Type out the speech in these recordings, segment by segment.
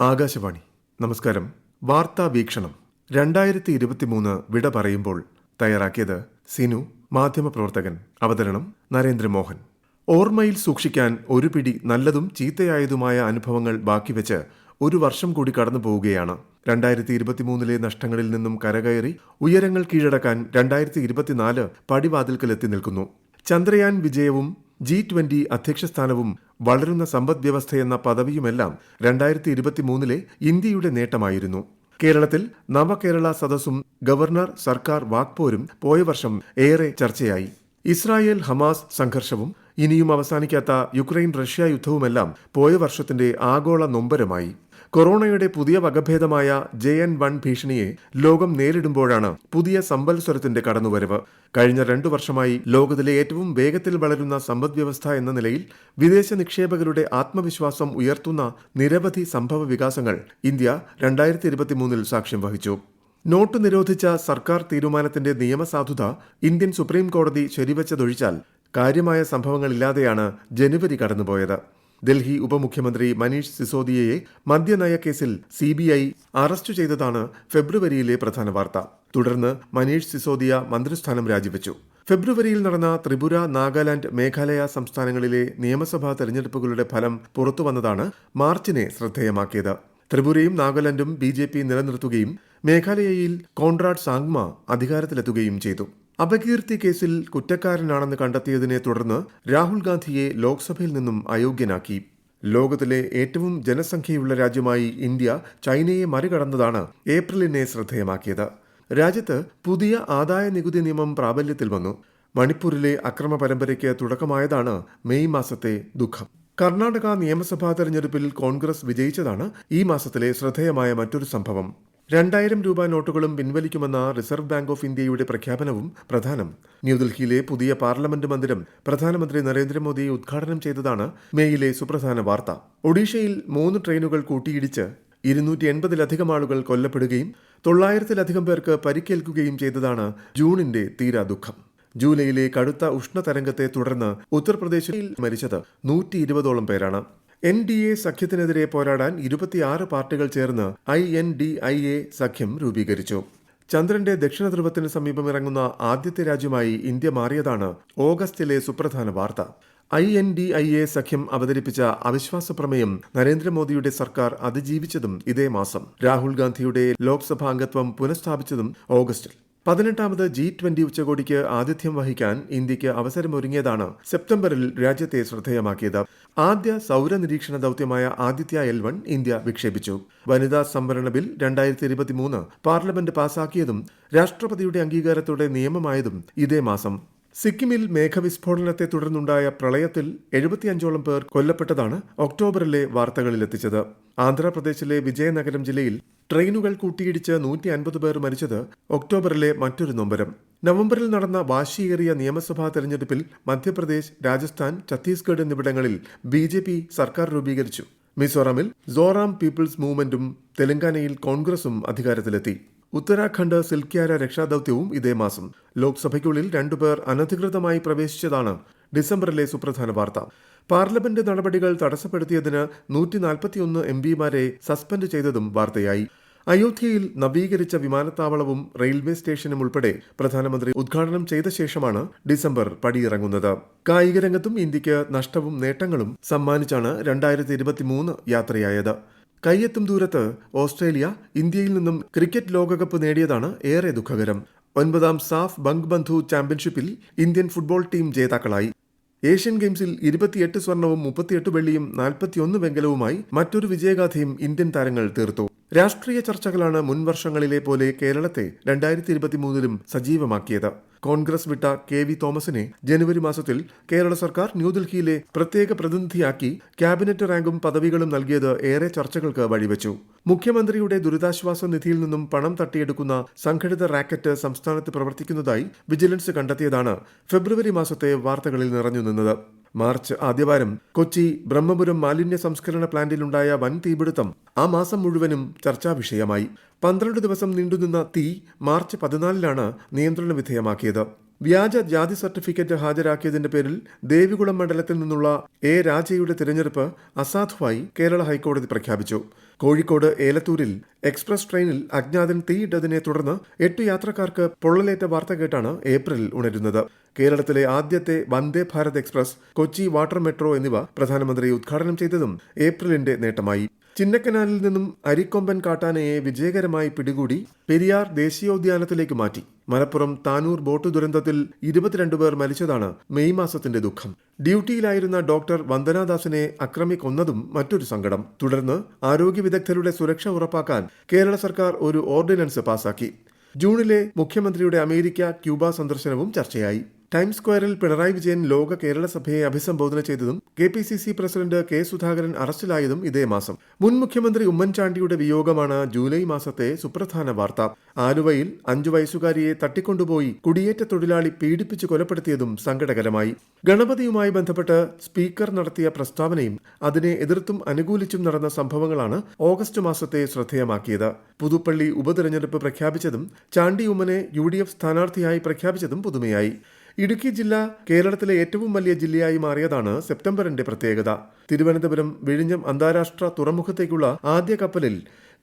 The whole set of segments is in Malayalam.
ആകാശവാണി. നമസ്കാരം. വാർത്താ വീക്ഷണം. രണ്ടായിരത്തി ഇരുപത്തിമൂന്ന് വിട പറയുമ്പോൾ തയ്യാറാക്കിയത് സിനു മാധ്യമപ്രവർത്തകൻ അവതരണം നരേന്ദ്രമോഹൻ. ഓർമ്മയിൽ സൂക്ഷിക്കാൻ ഒരു പിടി നല്ലതും ചീത്തയായതുമായ അനുഭവങ്ങൾ ബാക്കിവെച്ച് ഒരു വർഷം കൂടി കടന്നു പോവുകയാണ്. രണ്ടായിരത്തി ഇരുപത്തിമൂന്നിലെ നഷ്ടങ്ങളിൽ നിന്നും കരകയറി ഉയരങ്ങൾ കീഴടക്കാൻ രണ്ടായിരത്തി ഇരുപത്തിനാല് പടിവാതിൽക്കലെത്തി നിൽക്കുന്നു. ചന്ദ്രയാൻ വിജയവും ജി ട്വന്റി അധ്യക്ഷസ്ഥാനവും വളരുന്ന സമ്പദ് വ്യവസ്ഥയെന്ന പദവിയുമെല്ലാം രണ്ടായിരത്തി ഇരുപത്തിമൂന്നിലെ ഇന്ത്യയുടെ നേട്ടമായിരുന്നു. കേരളത്തിൽ നവകേരള സദസ്സും ഗവർണർ സർക്കാർ വാക്പോരും പോയ വർഷം ഏറെ ചർച്ചയായി. ഇസ്രായേൽ ഹമാസ് സംഘർഷവും ഇനിയും അവസാനിക്കാത്ത യുക്രൈൻ റഷ്യ യുദ്ധവുമെല്ലാം പോയ വർഷത്തിന്റെ ആഗോള നൊമ്പരമായി. കൊറോണയുടെ പുതിയ വകഭേദമായ ജെ എൻ വൺ ഭീഷണിയെ ലോകം നേരിടുമ്പോഴാണ് പുതിയ സമ്പൽസ്വരത്തിന്റെ കടന്നുവരവ്. കഴിഞ്ഞ രണ്ടു വർഷമായി ലോകത്തിലെ ഏറ്റവും വേഗത്തിൽ വളരുന്ന സമ്പദ്വ്യവസ്ഥ എന്ന നിലയിൽ വിദേശ നിക്ഷേപകരുടെ ആത്മവിശ്വാസം ഉയർത്തുന്ന നിരവധി സംഭവ വികാസങ്ങൾ ഇന്ത്യ രണ്ടായിരത്തി ഇരുപത്തിമൂന്നിൽ സാക്ഷ്യം വഹിച്ചു. നോട്ട് നിരോധിച്ച സർക്കാർ തീരുമാനത്തിന്റെ നിയമസാധുത ഇന്ത്യൻ സുപ്രീം കോടതി ശരിവച്ചതൊഴിച്ചാൽ കാര്യമായ സംഭവങ്ങളില്ലാതെയാണ് ജനുവരി കടന്നുപോയത്. ഡൽഹി ഉപമുഖ്യമന്ത്രി മനീഷ് സിസോദിയയെ മദ്യനയ കേസിൽ സി ബി ഐ അറസ്റ്റ് ചെയ്തതാണ് ഫെബ്രുവരിയിലെ പ്രധാന വാർത്ത. തുടർന്ന് മനീഷ് സിസോദിയ മന്ത്രിസ്ഥാനം രാജിവെച്ചു. ഫെബ്രുവരിയിൽ നടന്ന ത്രിപുര നാഗാലാൻഡ് മേഘാലയ സംസ്ഥാനങ്ങളിലെ നിയമസഭാ തെരഞ്ഞെടുപ്പുകളുടെ ഫലം പുറത്തുവന്നതാണ് മാർച്ചിനെ ശ്രദ്ധേയമാക്കിയത്. ത്രിപുരയും നാഗാലാൻഡും ബി നിലനിർത്തുകയും മേഘാലയയിൽ കോൺറാഡ് സാങ്മ അധികാരത്തിലെത്തുകയും ചെയ്തു. അപകീർത്തി കേസിൽ കുറ്റക്കാരനാണെന്ന് കണ്ടെത്തിയതിനെ തുടർന്ന് രാഹുൽ ഗാന്ധിയെ ലോക്സഭയിൽ നിന്നും അയോഗ്യനാക്കി. ലോകത്തിലെ ഏറ്റവും ജനസംഖ്യയുള്ള രാജ്യമായി ഇന്ത്യ ചൈനയെ മറികടന്നതാണ് ഏപ്രിലിനെ ശ്രദ്ധേയമാക്കിയത്. രാജ്യത്ത് പുതിയ ആദായ നികുതി നിയമം പ്രാബല്യത്തിൽ വന്നു. മണിപ്പൂരിലെ അക്രമ പരമ്പരയ്ക്ക് തുടക്കമായതാണ് മെയ് മാസത്തെ ദുഃഖം. കർണാടക നിയമസഭാ തെരഞ്ഞെടുപ്പിൽ കോൺഗ്രസ് വിജയിച്ചതാണ് ഈ മാസത്തിലെ ശ്രദ്ധേയമായ മറ്റൊരു സംഭവം. രണ്ടായിരം രൂപ നോട്ടുകളും പിൻവലിക്കുമെന്ന റിസർവ് ബാങ്ക് ഓഫ് ഇന്ത്യയുടെ പ്രഖ്യാപനവും പ്രധാനം. ന്യൂഡൽഹിയിലെ പുതിയ പാർലമെന്റ് മന്ദിരം പ്രധാനമന്ത്രി നരേന്ദ്രമോദി ഉദ്ഘാടനം ചെയ്തതാണ് മേയിലെ സുപ്രധാന വാർത്ത. ഒഡീഷയിൽ മൂന്ന് ട്രെയിനുകൾ കൂട്ടിയിടിച്ച് ഇരുന്നൂറ്റി എൺപതിലധികം ആളുകൾ കൊല്ലപ്പെടുകയും തൊള്ളായിരത്തിലധികം പേർക്ക് പരിക്കേൽക്കുകയും ചെയ്തതാണ് ജൂണിന്റെ തീരാ ദുഃഖം ജൂലൈയിലെ കടുത്ത ഉഷ്ണതരംഗത്തെ തുടർന്ന് ഉത്തർപ്രദേശിൽ മരിച്ചത് നൂറ്റി ഇരുപതോളം പേരാണ്. എൻ ഡി എ സഖ്യത്തിനെതിരെ പോരാടാൻ ഇരുപത്തിയാറ് പാർട്ടികൾ ചേർന്ന് I N D I A സഖ്യം രൂപീകരിച്ചു. ചന്ദ്രന്റെ ദക്ഷിണ ധ്രുവത്തിന് സമീപം ഇറങ്ങുന്ന ആദ്യത്തെ രാജ്യമായി ഇന്ത്യ മാറിയതാണ് ഓഗസ്റ്റിലെ സുപ്രധാന വാർത്ത. I N D I A സഖ്യം അവതരിപ്പിച്ച അവിശ്വാസ പ്രമേയം നരേന്ദ്രമോദിയുടെ സർക്കാർ അതിജീവിച്ചതും ഇതേ മാസം. രാഹുൽ ഗാന്ധിയുടെ ലോക്സഭാംഗത്വം പുനഃസ്ഥാപിച്ചതും ഓഗസ്റ്റിൽ. പതിനെട്ടാമത് ജി ട്വന്റി ഉച്ചകോടിക്ക് ആതിഥ്യം വഹിക്കാൻ ഇന്ത്യയ്ക്ക് അവസരമൊരുങ്ങിയതാണ് സെപ്റ്റംബറിൽ രാജ്യത്തെ ശ്രദ്ധേയമാക്കിയത്. ആദ്യ സൗര നിരീക്ഷണ ദൌത്യമായ ആദിത്യ എൽ വൺ ഇന്ത്യ വിക്ഷേപിച്ചു. വനിതാ സംവരണ ബിൽ രണ്ടായിരത്തി ഇരുപത്തിമൂന്ന് പാർലമെന്റ് പാസാക്കിയതും രാഷ്ട്രപതിയുടെ അംഗീകാരത്തോടെ നിയമമായതും ഇതേ മാസം. സിക്കിമിൽ മേഘവിസ്ഫോടനത്തെ തുടർന്നുണ്ടായ പ്രളയത്തിൽ എഴുപത്തിയഞ്ചോളം പേർ കൊല്ലപ്പെട്ടതാണ് ഒക്ടോബറിലെ വാർത്തകളിലെത്തിച്ചത്. ആന്ധ്രാപ്രദേശിലെ വിജയനഗരം ജില്ലയിൽ ട്രെയിനുകൾ കൂട്ടിയിടിച്ച് നൂറ്റി അൻപത് പേർ മരിച്ചത് ഒക്ടോബറിലെ മറ്റൊരു നൊമ്പരം. നവംബറിൽ നടന്ന വാശിയേറിയ നിയമസഭാ തെരഞ്ഞെടുപ്പിൽ മധ്യപ്രദേശ് രാജസ്ഥാൻ ഛത്തീസ്ഗഡ് എന്നിവിടങ്ങളിൽ ബി ജെ പി സർക്കാർ രൂപീകരിച്ചു. മിസോറാമിൽ സോറാം പീപ്പിൾസ് മൂവ്മെന്റും തെലങ്കാനയിൽ കോൺഗ്രസും അധികാരത്തിലെത്തി. ഉത്തരാഖണ്ഡ് സിൽക്യാര രക്ഷാദൌത്യവും ഇതേ മാസം. ലോക്സഭയ്ക്കുള്ളിൽ രണ്ടുപേർ അനധികൃതമായി പ്രവേശിച്ചതാണ് ഡിസംബറിലെ സുപ്രധാന വാർത്ത. പാർലമെന്റ് നടപടികൾ തടസ്സപ്പെടുത്തിയതിന് നൂറ്റി നാൽപ്പത്തിയൊന്ന് എം പിമാരെ സസ്പെൻഡ് ചെയ്തതും വാർത്തയായി. അയോധ്യയിൽ നവീകരിച്ച വിമാനത്താവളവും റെയിൽവേ സ്റ്റേഷനും ഉൾപ്പെടെ പ്രധാനമന്ത്രി ഉദ്ഘാടനം ചെയ്ത ശേഷമാണ് ഡിസംബർ പടിയിറങ്ങുന്നത്. കായിക രംഗത്തും ഇന്ത്യയ്ക്ക് നഷ്ടവും നേട്ടങ്ങളും സമ്മാനിച്ചാണ് രണ്ടായിരത്തി ഇരുപത്തിമൂന്ന് യാത്രയായത്. കയ്യെത്തും ദൂരത്ത് ഓസ്ട്രേലിയ ഇന്ത്യയിൽ നിന്നും ക്രിക്കറ്റ് ലോകകപ്പ് നേടിയതാണ് ഏറെ ദുഃഖകരം. ഒൻപതാം സാഫ് ബംഗ് ബന്ധു ചാമ്പ്യൻഷിപ്പിൽ ഇന്ത്യൻ ഫുട്ബോൾ ടീം ജേതാക്കളായി. ഏഷ്യൻ ഗെയിംസിൽ ഇരുപത്തിയെട്ട് സ്വർണവും മുപ്പത്തിയെട്ട് വെള്ളിയും നാൽപ്പത്തിയൊന്ന് വെങ്കലവുമായി മറ്റൊരു വിജയഗാഥയും ഇന്ത്യൻ താരങ്ങൾ തീർത്തു. രാഷ്ട്രീയ ചർച്ചകളാണ് മുൻ വർഷങ്ങളിലെ പോലെ കേരളത്തെ രണ്ടായിരത്തി ഇരുപത്തിമൂന്നിലും സജീവമാക്കിയത്. കോൺഗ്രസ് വിട്ട കെ വി തോമസിനെ ജനുവരി മാസത്തിൽ കേരള സർക്കാർ ന്യൂഡൽഹിയിലെ പ്രത്യേക പ്രതിനിധിയാക്കി ക്യാബിനറ്റ് റാങ്കും പദവികളും നൽകിയത് ഏറെ ചർച്ചകൾക്ക് വഴിവെച്ചു. മുഖ്യമന്ത്രിയുടെ ദുരിതാശ്വാസ നിധിയിൽ നിന്നും പണം തട്ടിയെടുക്കുന്ന സംഘടിത റാക്കറ്റ് സംസ്ഥാനത്ത് പ്രവർത്തിക്കുന്നതായി വിജിലൻസ് കണ്ടെത്തിയതാണ് ഫെബ്രുവരി മാസത്തെ വാർത്തകളിൽ നിറഞ്ഞു നിന്നത് മാർച്ച് ആദ്യവാരം കൊച്ചി ബ്രഹ്മപുരം മാലിന്യ സംസ്കരണ പ്ലാന്റിലുണ്ടായ വൻ തീപിടുത്തം ആ മാസം മുഴുവനും ചർച്ചാ വിഷയമായി. പന്ത്രണ്ട് ദിവസം നീണ്ടുനിന്ന തീ മാർച്ച് പതിനാലിനാണ് നിയന്ത്രണ വിധേയമാക്കിയത്. വ്യാജ ജാതി സർട്ടിഫിക്കറ്റ് ഹാജരാക്കിയതിന്റെ പേരിൽ ദേവികുളം മണ്ഡലത്തിൽ നിന്നുള്ള എ രാജയുടെ തിരഞ്ഞെടുപ്പ് അസാധുവായി കേരള ഹൈക്കോടതി പ്രഖ്യാപിച്ചു. കോഴിക്കോട് ഏലത്തൂരിൽ എക്സ്പ്രസ് ട്രെയിനിൽ അജ്ഞാതൻ തീയിട്ടതിനെ തുടർന്ന് എട്ട് യാത്രക്കാർക്ക് പൊള്ളലേറ്റ വാർത്ത കേട്ടാണ് ഏപ്രിലിൽ ഉണരുന്നത്. കേരളത്തിലെ ആദ്യത്തെ Vande Bharat express Kochi water metro എന്നിവ പ്രധാനമന്ത്രി ഉദ്ഘാടനം ചെയ്തതും ഏപ്രിലിന്റെ നേട്ടമായി. ചിന്നക്കനാലിൽ നിന്നും അരിക്കൊമ്പൻ കാട്ടാനയെ വിജയകരമായി പിടികൂടി പെരിയാർ ദേശീയോദ്യാനത്തിലേക്ക് മാറ്റി. മലപ്പുറം താനൂർ ബോട്ട് ദുരന്തത്തിൽ ഇരുപത്തിരണ്ട് പേർ മരിച്ചതാണ് മെയ് മാസത്തിന്റെ ദുഃഖം. ഡ്യൂട്ടിയിലായിരുന്ന ഡോക്ടർ വന്ദനാദാസിനെ അക്രമി കൊന്നതും മറ്റൊരു സങ്കടം. തുടർന്ന് ആരോഗ്യ വിദഗ്ധരുടെ സുരക്ഷ ഉറപ്പാക്കാൻ കേരള സർക്കാർ ഒരു ഓർഡിനൻസ് പാസാക്കി. ജൂണിലെ മുഖ്യമന്ത്രിയുടെ അമേരിക്ക ക്യൂബ സന്ദർശനവും ചർച്ചയായി. ടൈംസ് സ്ക്വയറിൽ പിണറായി വിജയൻ ലോക കേരള സഭയെ അഭിസംബോധന ചെയ്തതും K P C C president K Sudhakaran അറസ്റ്റിലായതും ഇതേ മാസം. മുൻ മുഖ്യമന്ത്രി ഉമ്മൻചാണ്ടിയുടെ വിയോഗമാണ് ജൂലൈ മാസത്തെ സുപ്രധാന വാർത്ത. ആലുവയിൽ അഞ്ചു വയസ്സുകാരിയെ തട്ടിക്കൊണ്ടുപോയി കുടിയേറ്റ തൊഴിലാളി പീഡിപ്പിച്ച് കൊലപ്പെടുത്തിയതും സങ്കടകരമായി. ഗണപതിയുമായി ബന്ധപ്പെട്ട് സ്പീക്കർ നടത്തിയ പ്രസ്താവനയും അതിനെ എതിർത്തും അനുകൂലിച്ചും നടന്ന സംഭവങ്ങളാണ് ഓഗസ്റ്റ് മാസത്തെ ശ്രദ്ധേയമാക്കിയത്. പുതുപ്പള്ളി ഉപതെരഞ്ഞെടുപ്പ് പ്രഖ്യാപിച്ചതും ചാണ്ടി ഉമ്മനെ യു ഡി എഫ് സ്ഥാനാർത്ഥിയായി പ്രഖ്യാപിച്ചതും പുതുമയായി. ഇടുക്കി ജില്ല കേരളത്തിലെ ഏറ്റവും വലിയ ജില്ലയായി മാറിയതാണ് സെപ്റ്റംബറിന്റെ പ്രത്യേകത. തിരുവനന്തപുരം വിഴിഞ്ഞം അന്താരാഷ്ട്ര തുറമുഖത്തേക്കുള്ള ആദ്യ കപ്പലിൽ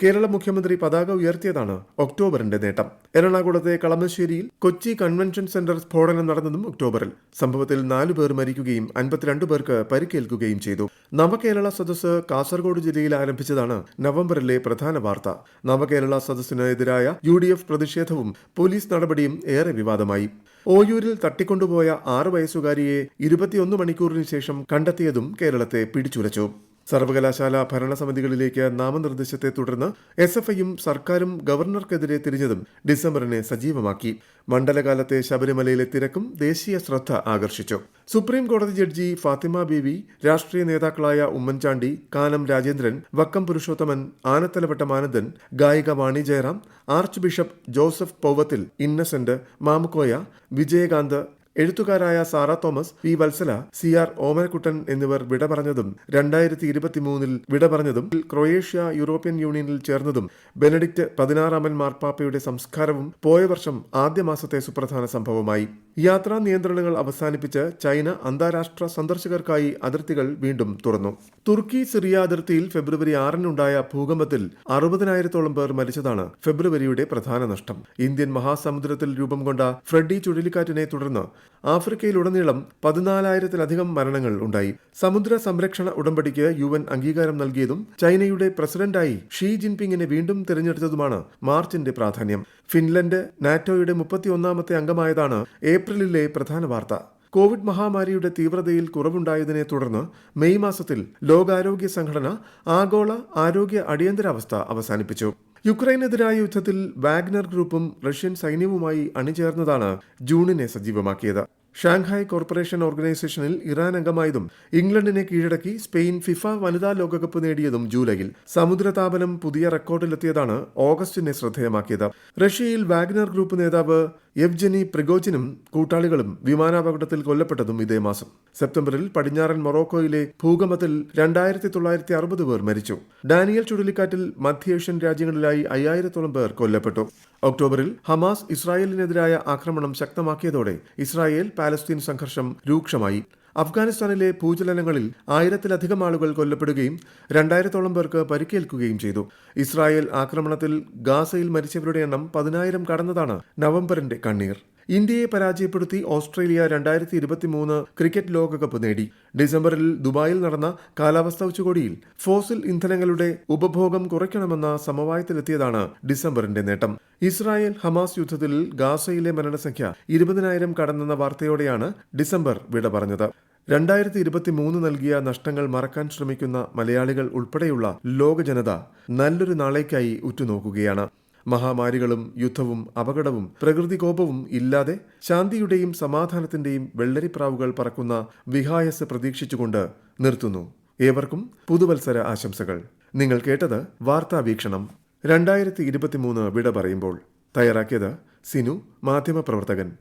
കേരള മുഖ്യമന്ത്രി പതാക ഉയർത്തിയതാണ് ഒക്ടോബറിന്റെ നേട്ടം. എറണാകുളത്തെ കളമശ്ശേരിയിൽ കൊച്ചി കൺവെൻഷൻ സെന്റർ സ്ഫോടനം നടന്നതും ഒക്ടോബറിൽ. സംഭവത്തിൽ നാലു പേർ മരിക്കുകയും അൻപത്തിരണ്ട് പേർക്ക് പരിക്കേൽക്കുകയും ചെയ്തു. നവകേരള സദസ്സ് കാസർഗോഡ് ജില്ലയിൽ ആരംഭിച്ചതാണ് നവംബറിലെ പ്രധാന വാർത്ത. നവകേരള സദസ്സിന് എതിരായ യു ഡി എഫ് പ്രതിഷേധവും പോലീസ് നടപടിയും ഏറെ വിവാദമായി. ഓയൂരിൽ തട്ടിക്കൊണ്ടുപോയ ആറ് വയസ്സുകാരിയെ ഇരുപത്തിയൊന്ന് മണിക്കൂറിന് ശേഷം കണ്ടെത്തിയതും കേരളത്തെ പിടിച്ചുലച്ചു. സർവകലാശാല ഭരണസമിതികളിലേക്ക് നാമനിർദ്ദേശത്തെ തുടർന്ന് എസ് എഫ് ഐയും സർക്കാരും ഗവർണർക്കെതിരെ തിരിഞ്ഞതും ഡിസംബറിനെ സജീവമാക്കി. മണ്ഡലകാലത്തെ ശബരിമലയിലെ തിരക്കും ദേശീയ ശ്രദ്ധ ആകർഷിച്ചു. സുപ്രീം കോടതി ജഡ്ജി ഫാത്തിമ ബീവി രാഷ്ട്രീയ നേതാക്കളായ ഉമ്മൻചാണ്ടി കാനം രാജേന്ദ്രൻ വക്കം പുരുഷോത്തമൻ ആനത്തലവട്ട മാനന്ദൻ ഗായിക Vani Jayaram arch bishop Joseph Powathil Innocent Mamukkoya Vijayakanth എഴുത്തുകാരായ Sarah Thomas P Vatsala C R Omanakuttan എന്നിവർ വിട പറഞ്ഞതും രണ്ടായിരത്തി ഇരുപത്തിമൂന്നിൽ വിട പറഞ്ഞതും ക്രൊയേഷ്യ യൂറോപ്യൻ യൂണിയനിൽ ചേർന്നതും ബെനഡിക്റ്റ് പതിനാറാമൻ മാർപ്പാപ്പയുടെ സംസ്കാരവും പോയ വർഷം ആദ്യ മാസത്തെ സുപ്രധാന സംഭവമായി. യാത്രാ നിയന്ത്രണങ്ങൾ അവസാനിപ്പിച്ച് ചൈന അന്താരാഷ്ട്ര സന്ദർശകർക്കായി അതിർത്തികൾ വീണ്ടും തുറന്നു. തുർക്കി സിറിയ അതിർത്തിയിൽ ഫെബ്രുവരി ആറിനുണ്ടായ ഭൂകമ്പത്തിൽ അറുപതിനായിരത്തോളം പേർ മരിച്ചതാണ് ഫെബ്രുവരിയുടെ പ്രധാന നഷ്ടം. ഇന്ത്യൻ മഹാസമുദ്രത്തിൽ രൂപം കൊണ്ട ഫ്രെഡി ചുഴലിക്കാറ്റിനെ തുടർന്ന് ആഫ്രിക്കയിലുടനീളം പതിനാലായിരത്തിലധികം മരണങ്ങൾ ഉണ്ടായി. സമുദ്ര സംരക്ഷണ ഉടമ്പടിക്ക് യു എൻ അംഗീകാരം നൽകിയതും ചൈനയുടെ പ്രസിഡന്റായി ഷീ ജിൻപിങ്ങിനെ വീണ്ടും തിരഞ്ഞെടുത്തതുമാണ് മാർച്ചിന്റെ പ്രാധാന്യം. ഫിൻലൻഡ് നാറ്റോയുടെ മുപ്പത്തിയൊന്നാമത്തെ അംഗമായതാണ് ഏപ്രിലിലെ പ്രധാന വാർത്ത. കോവിഡ് മഹാമാരിയുടെ തീവ്രതയിൽ കുറവുണ്ടായതിനെ തുടർന്ന് മെയ് മാസത്തിൽ ലോകാരോഗ്യ സംഘടന ആഗോള ആരോഗ്യ അടിയന്തരാവസ്ഥ അവസാനിപ്പിച്ചു. യുക്രൈനെതിരായ യുദ്ധത്തിൽ വാഗ്നർ ഗ്രൂപ്പും റഷ്യൻ സൈന്യവുമായി അണിചേർന്നതാണ് ജൂണിനെ സജീവമാക്കിയത്. ഷാങ്ഹായ് കോർപ്പറേഷൻ ഓർഗനൈസേഷനിൽ ഇറാൻ അംഗമായതും ഇംഗ്ലണ്ടിനെ കീഴടക്കി സ്പെയിൻ ഫിഫ വനിതാ ലോകകപ്പ് നേടിയതും ജൂലൈയിൽ. സമുദ്രതാപനം പുതിയ റെക്കോർഡിലെത്തിയതാണ് ഓഗസ്റ്റിനെ ശ്രദ്ധേയമാക്കിയത്. റഷ്യയിൽ വാഗ്നർ ഗ്രൂപ്പ് നേതാവ് യെവ്ജനി പ്രിഗോജിനും കൂട്ടാളികളും വിമാനാപകടത്തിൽ കൊല്ലപ്പെട്ടതും ഇതേ മാസം. സെപ്റ്റംബറിൽ പടിഞ്ഞാറൻ മൊറോക്കോയിലെ ഭൂകമ്പത്തിൽ രണ്ടായിരത്തി തൊള്ളായിരത്തി അറുപത് പേർ മരിച്ചു. ഡാനിയൽ ചുഴലിക്കാറ്റിൽ മധ്യേഷ്യൻ രാജ്യങ്ങളിലായി അയ്യായിരത്തോളം പേർ കൊല്ലപ്പെട്ടു. ഒക്ടോബറിൽ ഹമാസ് ഇസ്രായേലിനെതിരായ ആക്രമണം ശക്തമാക്കിയതോടെ ഇസ്രായേൽ പാലസ്തീൻ സംഘർഷം രൂക്ഷമായി. അഫ്ഗാനിസ്ഥാനിലെ ഭൂചലനങ്ങളിൽ ആയിരത്തിലധികം ആളുകൾ കൊല്ലപ്പെടുകയും രണ്ടായിരത്തോളം പേർക്ക് പരിക്കേൽക്കുകയും ചെയ്തു. ഇസ്രായേൽ ആക്രമണത്തിൽ ഗാസയിൽ മരിച്ചവരുടെ എണ്ണം പതിനായിരം കടന്നതാണ് നവംബറിന്റെ കണ്ണീർ. ഇന്ത്യയെ പരാജയപ്പെടുത്തി ഓസ്ട്രേലിയ രണ്ടായിരത്തി ഇരുപത്തി മൂന്ന് ക്രിക്കറ്റ് ലോകകപ്പ് നേടി. ഡിസംബറിൽ ദുബായിൽ നടന്ന കാലാവസ്ഥാ ഉച്ചകോടിയിൽ ഫോസിൽ ഇന്ധനങ്ങളുടെ ഉപഭോഗം കുറയ്ക്കണമെന്ന സമവായത്തിലെത്തിയതാണ് ഡിസംബറിന്റെ നേട്ടം. ഇസ്രായേൽ ഹമാസ് യുദ്ധത്തിൽ ഗാസയിലെ മരണസംഖ്യ ഇരുപതിനായിരം കടന്നെന്ന വാർത്തയോടെയാണ് ഡിസംബർ വിട പറഞ്ഞത്. രണ്ടായിരത്തി ഇരുപത്തി മൂന്ന് നൽകിയ നഷ്ടങ്ങൾ മറക്കാൻ ശ്രമിക്കുന്ന മലയാളികൾ ഉൾപ്പെടെയുള്ള ലോക ജനത നല്ലൊരു നാളേക്കായി ഉറ്റുനോക്കുകയാണ്. മഹാമാരികളും യുദ്ധവും അപകടവും പ്രകൃതികോപവും ഇല്ലാതെ ശാന്തിയുടെയും സമാധാനത്തിന്റെയും വെള്ളരിപ്രാവുകൾ പറക്കുന്ന വിഹായസ് പ്രതീക്ഷിച്ചുകൊണ്ട് നിർത്തുന്നു. ഏവർക്കും പുതുവത്സര ആശംസകൾ. നിങ്ങൾ കേട്ടത് വാർത്താ വീക്ഷണം. രണ്ടായിരത്തി ഇരുപത്തിമൂന്ന് വിട പറയുമ്പോൾ തയ്യാറാക്കിയത് സിനു മാധ്യമപ്രവർത്തകൻ.